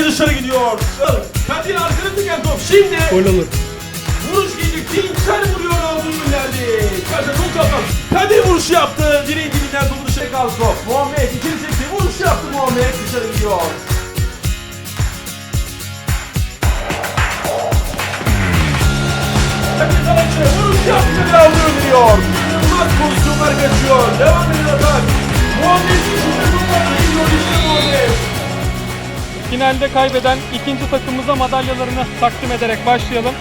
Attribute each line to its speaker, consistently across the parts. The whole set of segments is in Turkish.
Speaker 1: vuruyor. Kadir arkada tüken top. Şimdi
Speaker 2: Gol olur.
Speaker 1: vuruş gelecek. Dinçer vuruyor olduğu günlerdi. Kadir çok çapraz. Kadir vuruş yaptı. Direğin dibinden topu dışarı kaldı top. Muhammed ikili çekti. Vuruş yaptı Muhammed. Dışarı gidiyor. Kadir Savaşçı vuruş yaptı ve alıyor veriyor. İnanılmaz pozisyonlar kaçıyor. Devam ediyor atak. Muhammed şimdi Muhammed.
Speaker 2: Finalde kaybeden ikinci takımımıza madalyalarını takdim ederek başlayalım.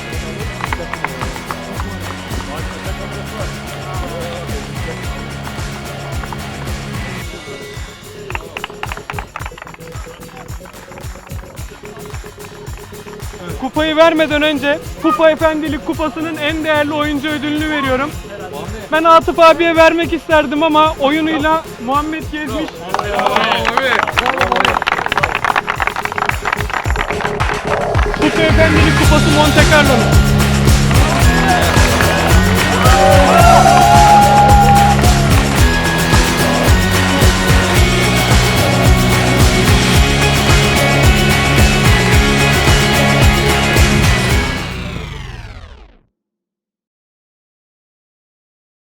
Speaker 2: Kupayı vermeden önce Kupa Efendilik Kupası'nın en değerli oyuncu ödülünü veriyorum. Ben Atıf abiye vermek isterdim ama oyunuyla Muhammed gezmiş. Kupa Efendilik Kupası Monte Carlo'nun.